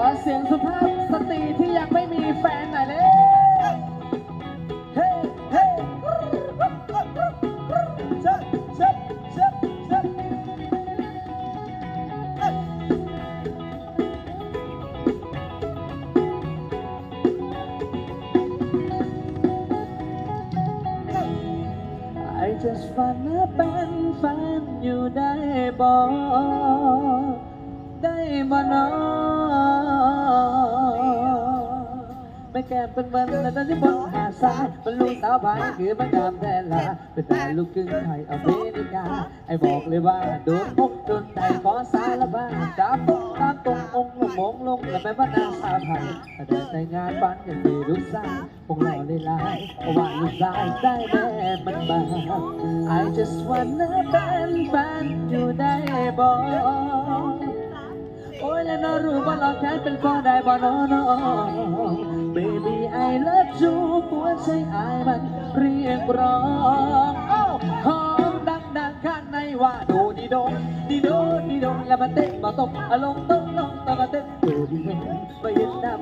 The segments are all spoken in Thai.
อเสียงสุภาพสตรีที่ยังไม่มีแฟนหน่อยเลยเฮ้เฮ้เชิญเชิญเชิญเชิญไอ just wanna เป็นแฟนอยู่ได้บ่ ได้บ่นอไม่แก้มเป็นเหมือนแต่ตอนที่บนหาดทรายมันลูกสาวพายคือมันงามแท้ลาเป็นแต่ลูกครึ่งไทยอเมริกา ไอ้บอกเลยว่าโดนพกโดนใจขอสารบ้านจับตรงตามตรงองค์ลงมงลงและแม่บ้านนาสาวไทยแต่ในงานบ้านยังมีลูกสาวคงหล่อเลยลายว่าลูกสาวได้แม่มันมา I just wanna เป็นแฟนอยู่ได้บ่ โอ้ยแล้วน้องรู้ว่าเราแค่เป็นคนได้บ่น้องน้อง Baby I love you หัวใจอายมันเรียกร้องโอ้หอมดังดังๆข้างในว่าดูดีโดงดีโดดีโดงแล้วมาเต้นมาตบอารมณ์ตบลงตบมาเต้นดูดีเพ่งไปเห็นหน้า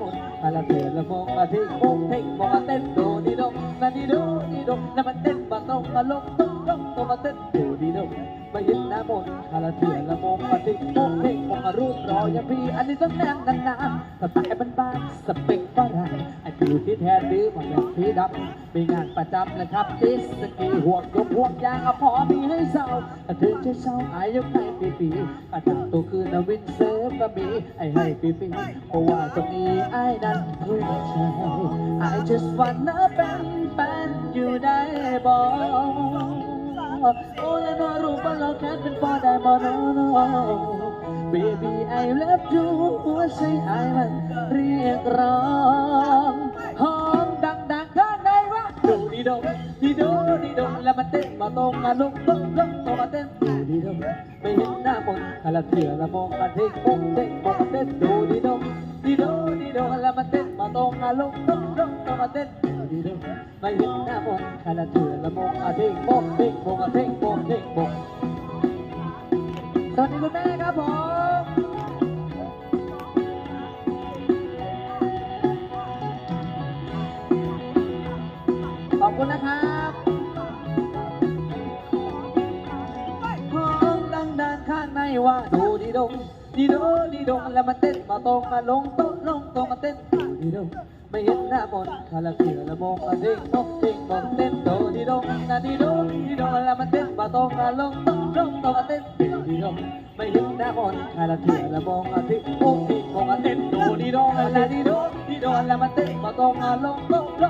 มนต์อาละเธอละมองมาที่โค้งเพ่งมองมาเต้นดูดีโดงนั่นดีโดดีโดงแล้วมาเต้องแนมายึดหน้านต์คาราเถื่อนละมงมาตารูปรอย่างพี่อันนี้ต้องแนมกันนานสไตล์บ้านๆสเปกฝรั่งไอ้ผิวที่แท้ดื้อมาแบบพี่ดำมีงานประจำเลยครับติสกีห่วงยกห่วงยางอะพอมีให้เศร้าถ้าเธอจะเศร้าอายกให้ปีปีอาจจะตัวคืนนวินเซิร์ฟก็มีไอ้ให้ปีปีเพราะว่าตรงนี้ไอ้นั้นหัวใจ I just wanna เป็นแฟนอยู่ได้บ่โอ้ยนองรู้ว่าเราแค่เป็นพอได้บ่น้ Baby I love you หัวใจไอมันเรียกร้องห้อมดังๆข้างในว่าดูดีดงดีโดดีดงแล้วมันเต้นมาตรงมาลงลงลงตรงมาเต้นดูดีดงไม่เห็นหน้ามนต์ถ้าละเถื่อละมองมาเท่งมงเท่งมองมาเต้นดูดีดงดีโดดีดงแล้วมันเต้นมาตรงมาลงลงลงตรงมาเต้นดูดีดงไม่เห็นหน้ามนต์ถ้าละเถื่อละมองมาเท่งมงเท่งมองมาเท่งมงเท่งมงสวัสดีคุณแม่ ครับผมขอบคุณนะครับห้องดังดานข้างในว่าดูดีดงดีโดดีดงแล้วมันเต้นมาตรงมาลงโต๊ะลงตรงมาเต้นดูดีดงไม่เห็นหน้ามนคาราเกียละมงมาเด้งนกเด้งนกเต้นโดดีดงนาดีโดดีดงแล้วมันเต้นมาตรงมาลงโต๊ะลงตรงมาเต้นดูดีดงไม่เห็นหน้ามนคาราเกียละมงมาเด้งโอ้ดีมงมาเต้นดูดีดงนาดีโดดีดงแล้วมันเต้นโต๊ะลงตรงมาเต้นดูดีดงนหน้ามนต์คาราเกียละมงมาเด้งโอ้ดีมงเต้นดีดงดีดดีดงแล้วมันเต้นมาตรงมาลงโต๊ะ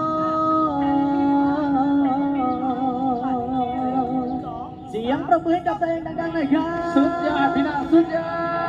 ประมือให้กับตัวเองดังๆหน่อยครับสุดยอดพี่น้องสุดยอด